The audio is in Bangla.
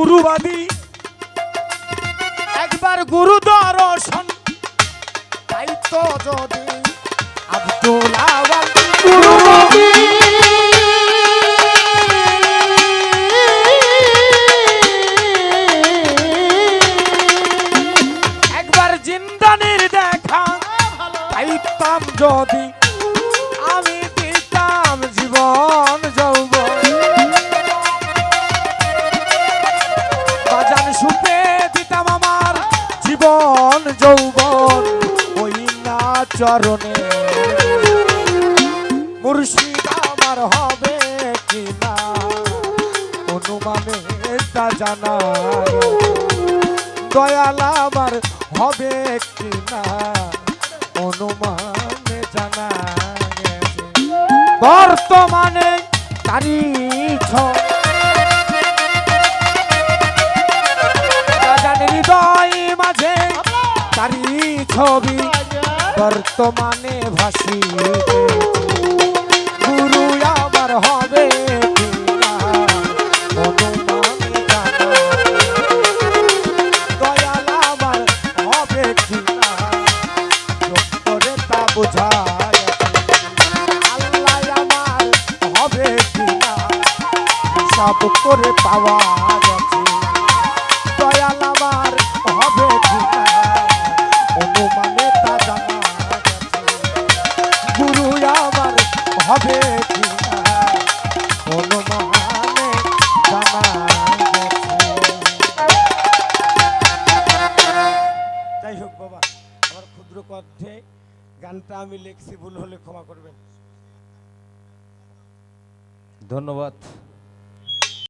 গুরুবাদী। একবার গুরু দর্শন। তাই তো যদি আব্দুল আওয়াল গুরুবাদী। একবার জিন্দানির দেখা পাইতাম যদি চরণে মুর্শিদ আমার হবে কিনা? অনুমানে তা জানা দয়াল আমার হবে কিনা? অনুমানে জানা। বর্তমানে তারি ছবি। বর্তমানে ভাসি গুরু আমার হবে করে পাওয়া কণ্ঠে গানটা আমি লিখছি ভুল হলে ক্ষমা করবেন ধন্যবাদ।